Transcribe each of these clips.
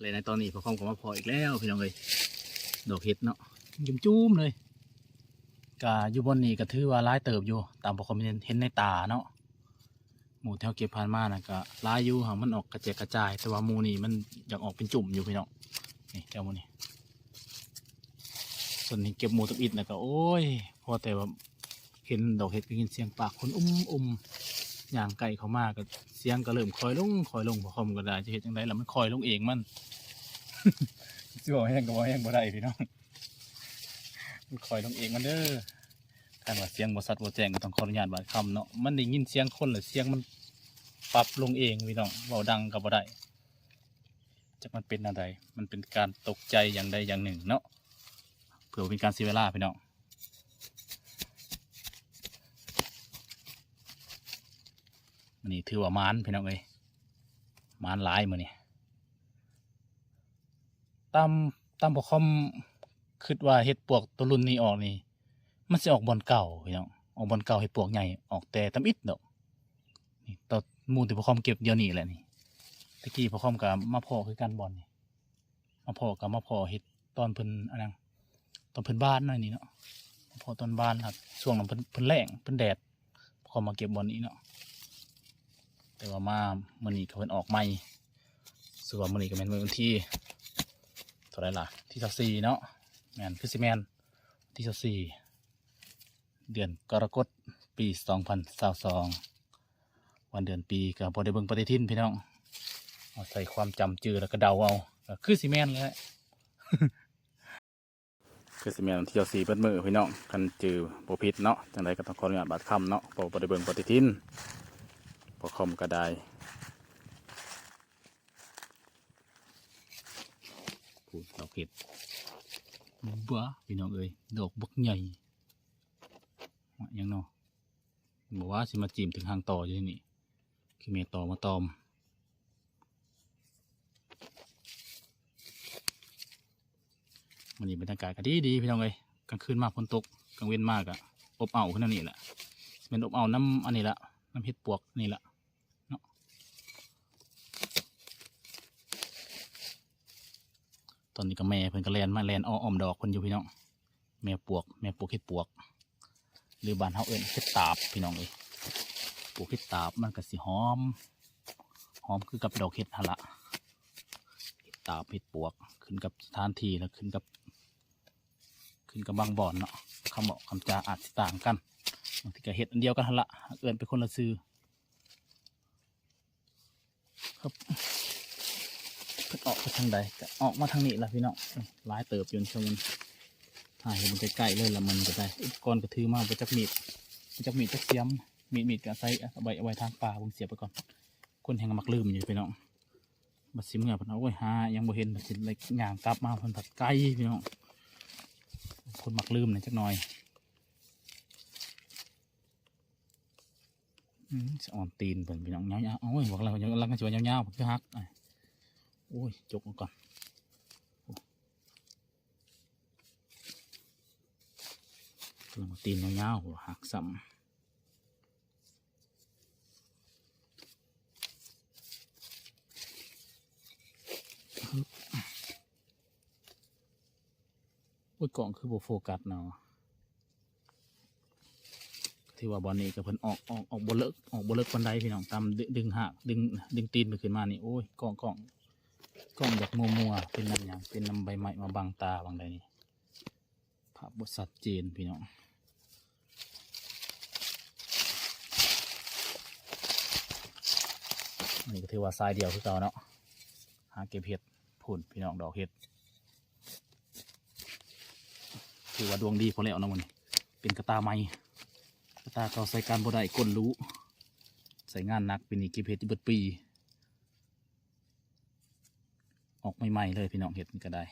เลยในตอนนี้พอคอมก็มาพออีกแล้วพี่น้องเลยดอกเห็ดเนาะจุ่มจุ่มเลยกะอยู่บนนี้ก็ถือว่าร้ายเติบอยู่ ตามพอคอมเห็นในตาเนาะหมูแถวเก็บผ่านมานะก็ร้ายอยู่หางมันออกกระเจกกระจาย แต่ว่าหมูนี่มันอยากออกเป็นจุ่มอยู่พี่น้องนี่แถวหมูนี่ส่วนนี้เก็บหมูตับอิดนะก็โอ้ยพอแต่ว่าเห็นดอกเห็ดก็ยินเสียงปากคนอุ้มอุ้ม ย่างไก่เขามากก็เสียงก็เริ่มคอยลงคอยลงพอคอมก็ได้จะเห็นจังไดแล้วมันคอยลงเองมันสิบอกแห้งก็บอกแห้งบ่ได้พี่น้องมันคอยลงเองมันเด้อถ้าว่าเสียงบ่สัดบ่แจ้งก็ต้องขออนุญาตบาดคำเนาะมันได้ยินเสียงคนหรือเสียงมันปรับลงเองพี่น้องเบาดังก็บ่ได้จะมันเป็นอะไรมันเป็นการตกใจอย่างใดอย่างหนึ่งเนาะเผื่อเป็นการเสียเวลาพี่น้อง มันนี่ถือว่ามานพี่น้องเอ้ยมานหลายมือนี่ตามตามบอคอมคิดว่าเห็ดปวกตัวรุ่นนี้ออกนี่ มันจะออกบอลเก่าพี่น้องออกบอลเก่าเห็ดปวกใหญ่ออกแต่ตำอิดดอกนี่ตอนมูที่บอคอมเก็บเดียวนี่แหละนี่ตะกี้บอคอมกับมาพอคือกันบอลนี่มาพอกับมาพอเห็ดตอนเพิ่นอันนั้นตอนเพิ่นบ้านหน่อยนี่เนาะมาพอตอนบ้านครับช่วงนั้นเพิ่นเพิ่นแรงเพิ่นแดดบอคอมมาเก็บบอลนี้เนาะ แต่ว่ามามื่อนี้ก็เพิ่นออกใหม่ส่วนมื่อนี้ก็เป็นมื้อวันที่เท่าไหรล่ะ ที่สิบสี่เนาะแมนคือสิแมนที่สิบสี่เดือนกรกฎปีสองพันสาสองวันเดือนปีกับบริเบิงปฏิทินพี่น้องเอาใส่ความจำจือแล้วก็เดาเอาคือสิแมนเลยคือสิแมนที่สิบสี่เปิดมือพี่น้องกันจือโปพิษเนาะจังใดก็ต้องขออนุญาตบัตรคำเนาะเพอบริเบิงปฏิทิน พอคอมก็ได้พูดดอกเห็ดบ้าพี่น้องเอ้ยดอกบักใหญ่ยังเนาะบอกว่าสิมาจีมถึงหางต่ออยู่ที่นี่คือเมต่อมาตอมมันนี่บรรยากาศก็ดีดีพี่น้องเอ้ยกลางคืนมากฝนตกกลางเว้นมากอะอบอ้าวขึ้นนั่นนี่แหละเป็นอบอ้าวน้ำอันนี้ละน้ำเห็ดปวกนี่แหละ ตอนนี้ก็แม่เพิ่นก็แลนมาแลนอ้ออมดอกเพิ่นอยู่พี่น้องแม่ปวก แม่ปวกเห็ดปวก หรือบ้านเฮาเอิ้นเห็ดตาบพี่น้องเอ้ยปวกเห็ดตาบมันก็สิหอมหอมคือกับดอกเห็ดหั่นละเห็ดตาบเห็ดปวก ขึ้นกับสถานที่แล้วขึ้นกับ ขึ้นกับบางบ่อนเนาะคำบอกคำจาอาจต่างกันบางทีก็เห็ดอันเดียวกันหั่นละเอิ้นเป็นคนละซื้อครับ เพิ่นออกไปทางใดก็ออกมาทางนี้ละพี่น้องหลายเติบอยู่ช่วงมันถ่ายเห็นมันใกล้ๆเลยละมันก็ได้อุปกรณ์ก็ถือมาไปจักมีดไปจักมีดจักเสียมมีดมีดก็ใส่เอาไว้เอาไว้ทางป่าผมเสียบไปก่อน คนแห่งมักลืมอยู่พี่น้องบัดสิเมื่อเพิ่นเอาโอ้ยหายังบ่เห็นบัดสิเลยย่างกลับมาพิ่นผัดไก่พี่น้องคนมักลืมหน่อยจักหน่อยอืมสะอ่อนตีนเพิ่นพี่น้องยาวๆโอ้ยบอกแล้วว่าลังกันสิว่ายาวๆผมคือฮักอ้าย โอ้ย จกมาก่อนโอ้กำลังตีนยาวๆหัวหักซ้ำโอ้ยกล่องคือโบโฟกัสเนาะที่ว่าบอลนี้กับเพิ่นออกออกออกบอลเลิกออกบอลเลิกบันไดพี่น้องตามดึดึงหักดึงดึงตีนไปขึ้นมานี่โอ้ยกล่องกล่อง กล้องแบบมัวๆเป็นน้ำหยางเป็นน้ำใบไม้มาบังตาบางใดนี่ภาพบทสัดเจนพี่น้องนนี้ก็ถือว่าทรายเดียวคือเก่าเนาะหาเก็บเห็ดผุ่นพี่น้องดอกเห็ดถือว่าดวงดีพอแล้วนะมันนี้เป็นกระตาไม้กระตาเขาใส่การบ่ได้ก้นรู้ ใส่งานนักเป็นอีกเก็บเห็ดที่เบิดปี ออกใหม่ๆเลยพี่น้องเห็ดก็ได้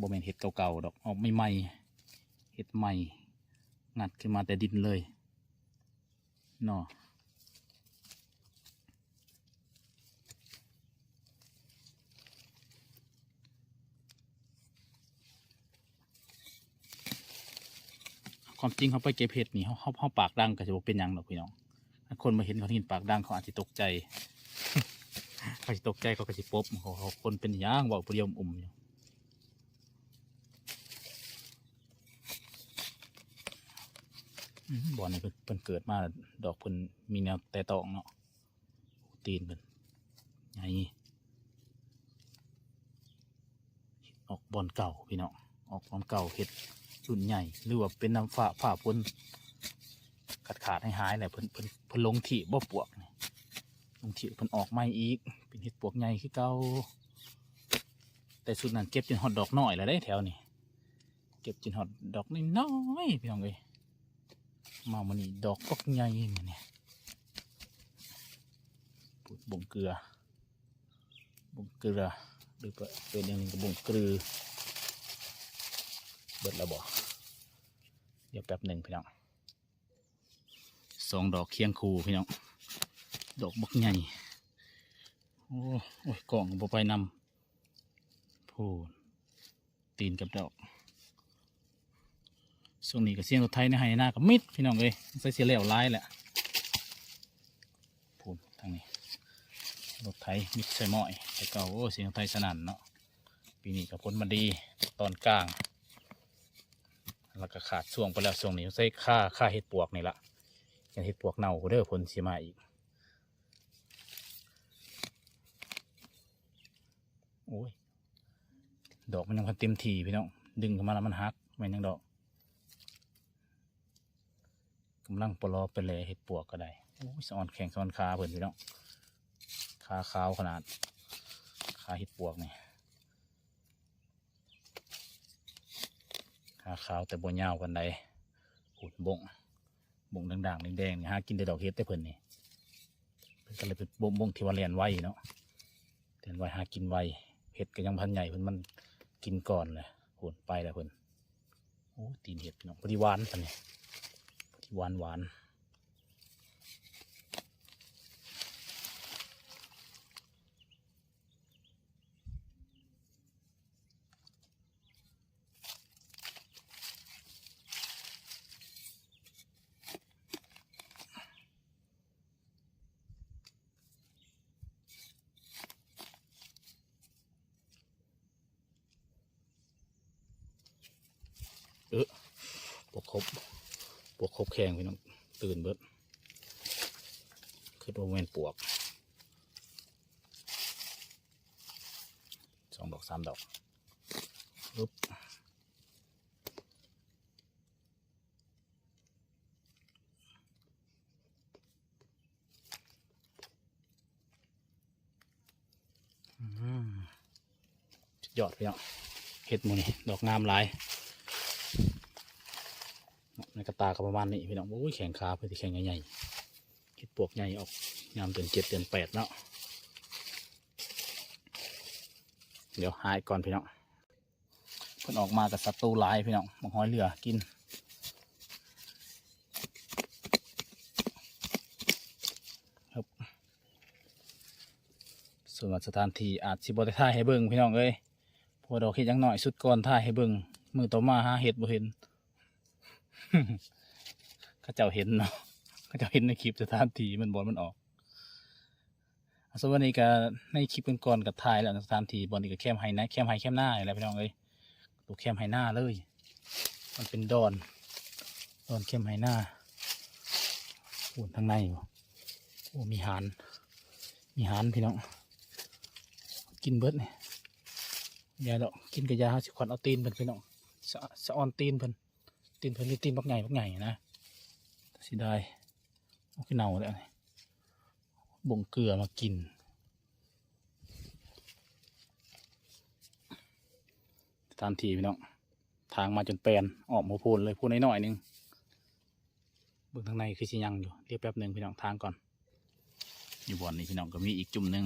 บ่แม่นเห็ดเก่าๆดอกออกใหม่ๆเห็ดใหม่ งัดขึ้นมาแต่ดินเลยเนาะความจริงเขาไปเก็บเห็ดนี่เขาเขาปากดังก็จะบอกเป็นยังดอกพี่น้องคนมาเห็นเขาเห็นปากดังเขาอาจจะตกใจ เขาสิตกใจเขาก็สิปบเขาเขาคนเป็นหย่างบอกเปรียวอุ่มอยู่อื้อหือบ่อนี่เพิ่นเพิ่นเกิดมาดอกเพิ่นมีแนวแต่ตองเนาะตีนเพิ่นใหญ่ออกบอนเก่าพี่น้องออกบอนเก่าเห็ดรุ่นใหญ่หรือว่าเป็นน้ำฝ้าฝ้าพนขาดขาดให้หายๆแหละเพิ่นเพิ่นเพิ่นลงที่บ่ปวกนี่ ลงที่เพิ่นออกไม่อีก เป็นเห็ดปวกใหญ่คือเก่าแต่สุดนั้นเก็บจนหอดดอกน้อยแล้วได้แถวนี้เก็บจนหอดดอกน้อยๆพี่น้องเอ้ยมามันนี่ดอกปกใหญ่มันนี่พูดบ่งเกลือบ่งเกลือหรือเป็นอย่างนึงก็บ่งเกลือเบิดแล้วบ่เดี๋ยวแป๊บหนึ่งพี่น้องสองดอกเคียงคู่พี่น้อง ดอกบักใหญ่โอ้โยกล่องบ่ไปนำพูนตีนกับดอกช่วงนี้ก็เสียงรถไทยในไฮนากับมิดพี่น้องเอ้ยใส่เสียเหลวร้ายแหละพูนทางนี้รถไทยมิดใส่หม้อยแต่เก่าโอ้เสียงไทยสนั่นเนาะปีนี้กับผลมาดีตอนกลางแล้วก็ขาดช่วงไปแล้วช่วงนี้ใส่ค่าค่าเห็ดปวกนี่ละยังเห็ดปวกเน่าเด้อผลสีมาอีก อ้ยดอกมันยังพันเต็มทีพี่น้องดึงเข้ามาแล้วมันหักมันยังดอกกำลังปลอไปเลยเห็ดปวกก็ได้โอ้ยสอนแข็งสอนขาเพิ่อนพี่น้องขาขาวขนาดขาเห็ดปวกนี่ขาขาวแต่บนยาวกันใดหุ่นบงบงด่างๆแดงๆนี่หากินแต่ดอกเห็ดแต่เพิ่อนนี่เพิ่นก็เลยเป็นบงบงที่ว่าเรียนไว้เนาะเดินไวหากินไว เห็ดก็ยังพันใหญ่เพิ่นมันกินก่อนเลยหุ่นไปแล้วเพิ่นโอ้ตีนเห็ดพี่น้องพอดีหวานปะเนี่ยพอดีหวานหวานวาน ครบปวกครบแข็งพี่น้องตื่นเบิดคือโดนเวนปวกสองดอกสามดอกปึ๊บอืมสุดยอดพี่น้องเห็ดมูนี่ดอกงามหลาย ในกระตาก็ประมาณนี้พี่น้องโอ้ยแข่งขาเพื่อที่แข่งใหญ่ๆคิดปวกใหญ่ออกยามเดือนเจ็ดเดือนแปดแล้วเดี๋ยวหายก่อนพี่น้องเพิ่นออกมากับศัตรูหลายพี่น้องมังห้อยเรือกินครับส่วนสถานที่อาจสิบได้ถ่ายให้เบิ่งพี่น้องเอ้ยพอดอกเห็ดยังหน่อยสุดก่อนถ่ายให้เบิ่งมือต่อมาหาเห็ดบ่เห็น เขาเจ้าเห็นเนาะเขาเจ้าเห็นในคลิปสถานที่มันบอลมันออกอะส่วนวันนี้ก็ในคลิปก่อนกับถ่ายแล้วสถานที่บอลนี่ก็แคมไฮนะแคมไฮแคมหน้าอะไรพี่น้องเอ้ยดูแคมไฮหน้าเลย มันเป็นดอน ดอนแคมไฮหน้าโอ้ทางในบ่โอ้มีหานมีหานพี่น้อง กินเบิดนี่ยาดอกกินกระยาสิขวัญเอาตีนเพิ่นพี่น้องสะสะออนตีนเพิ่น ตีนเพิ่นนี่ตีนบักใหญ่บักใหญ่นะสิได้โอ้คือเน่าแล้วนี่บ่งเกลือมากินสถานที่พี่น้องทางมาจนแปลนออกมาพูนเลยพูนน้อยๆหนึงเบื้องทางในคือสิยังอยู่เรียกแป๊บหนึ่งพี่น้องทางก่อน อยู่บ่อนนี้พี่น้องก็มีอีกจุ่มหนึ่ง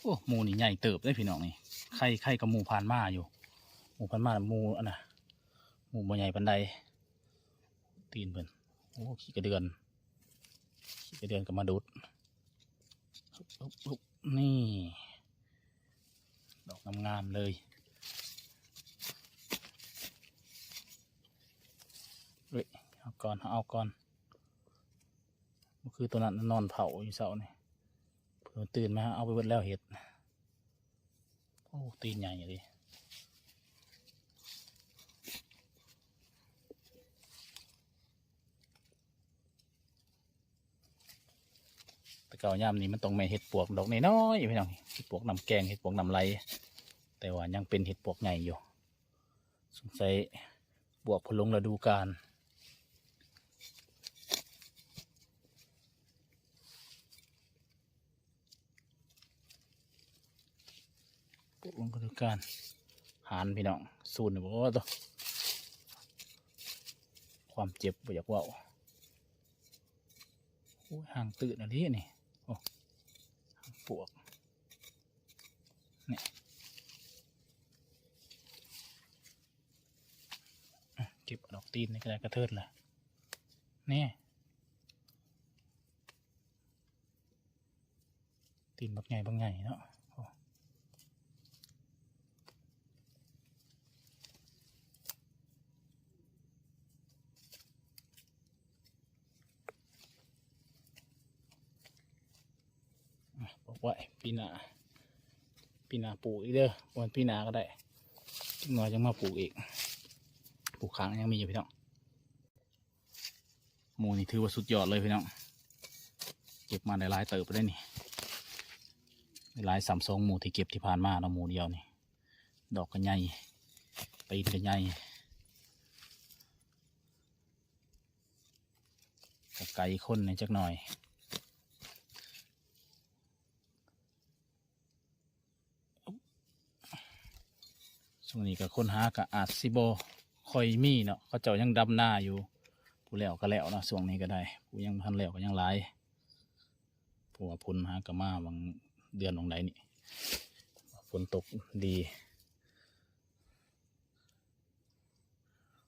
โอ้หมูนี่ใหญ่เติบได้พี่น้องนี่ไข่ไข่กับหมูพานมาอยู่หมูพานมาหมูอันน่ะ หมูบ่ใหญ่ปันใดตีนเพิ่นโอ้ขี้กระเดือนขี้กระเดือนกับมาดุดนี่ ดอกงามๆเลยเฮ้ยเอาก่อนเอาก่อนก็คือตัวนั้นนอนเผาอยู่เสานี่เพิ่นตื่นมาเอาไปเบิดแล้วเห็ดโอ้ตีนใหญ่เลย เก่ายามนี้มันต้องไม่เห็ดปวกดอกน้อยๆพี่น้องเห็ดปวกนำแกงเห็ดปวกนำไรแต่ว่ายังเป็นเห็ดปวกใหญ่อยู่สงสัยบวกพลงฤดูกาลปลูกลงกระดูกการหานพี่น้องสูนบอกว่าตัวความเจ็บบ่อยากเว่าโอ้ยห่างตื่นอะไรนี่ ปวกนี่อะเก็บดอกตีนในกระดาษกระเทิดละนี่ตีนบักใหญ่บักใหญ่เนาะ อะบอกว่าปีหน้าปีหน้าปลูกอีกเด้อวันปีหน้าก็ได้จังหน่อยยังมาปลูกอีกปลูกค้างยังมีอยู่พี่น้องหมูนี่ถือว่าสุดยอดเลยพี่น้องเก็บมาได้หลายเติบไปได้นี่ได้หลายสามสองหมูที่เก็บที่ผ่านมาเนาะหมูเดียวนี่ ดอกก็ใหญ่ปีนก็ใหญ่ก็ไกลคนในจักหน่อย ช่วงนี้ก็ค้นหาก็อาจสิบคอยมีเนาะเขาเจ้ายังดำหน้าอยู่ ผู้แล้วก็แล้วเนาะช่วงนี้ก็ได้ ผู้ยังทันแล้วก็ยังหลายเพราะว่าพ้นหากะมาบางเดือนของใดนี่ฝนตกดี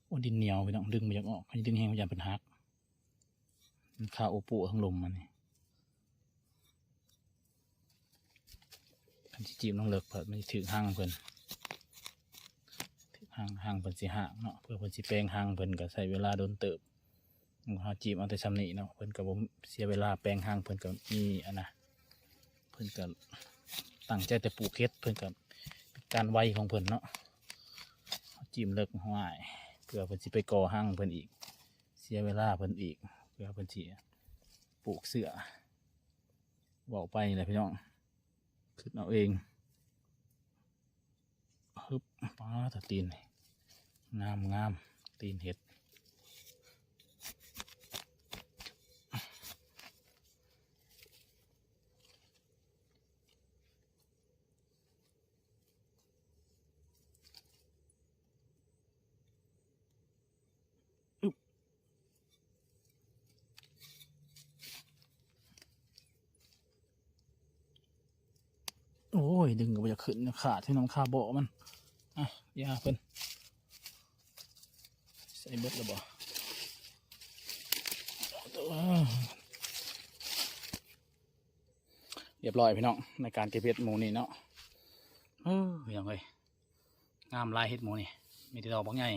โอ้ดินเหนียวไปต้องดึงไปจากออกดึงแห้งพยายามเป็นฮักมันคาโอปุทั้งลมมันนี่คันสิจีบน้องเลิกเปิดมันถึงห้างเพิ่น ห่างห่างเพิ่นสิห่างเนาะเพื่อเพิ่นสิแปลงห่างเพิ่นก็ใช้เวลาโดนเติบเฮาจีบเอาแต่ซำนี้เนาะเพิ่นก็บ่เสียเวลาแปลงห่างเพิ่นก็มีอันนะเพิ่นก็ตั้งใจแต่ปลูกเฮ็ดเพิ่นก็การไวของเพิ่นเนาะจีมเลิกห้วยเพื่อเพิ่นสิไปก่อห่างเพิ่นอีก เสียเวลาเพิ่นอีก เพื่อเพิ่นสิปลูกเสือเว้าไปนี่แหละพี่น้องคิดเอาเอง ฮึบป้าตะตีนงามงามตีนเห็ด โอ้ย ดึงก็บ่อยากขึ้นขาดที่น้ำคาโบมัน อะยาเพิ่นใส่เบิดแล้วบ่เรียบร้อยพี่น้องในการเก็บเห็ดหมูนี่เนาะเออพี่น้องเอ้ยงามลายเห็ดหมูนี่มีแต่ดอกบางใหญ่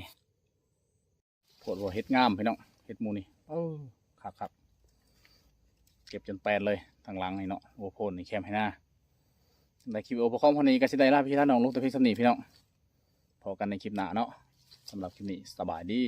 โพดว่าเห็ดงามพี่น้องเห็ดหมูนี่เออครับครับเก็บจนแปดเลยทางหลังนี่เนาะโอ้โพนนี่แคมให้หน้า ในคลิปโอปคอมคนนี้ก็สิได้ลาพี่ท่านน้องลูกตะพี่สำนีพี่น้องพอกันในคลิปหน้าเนาะสำหรับคลิปนี้สบายดี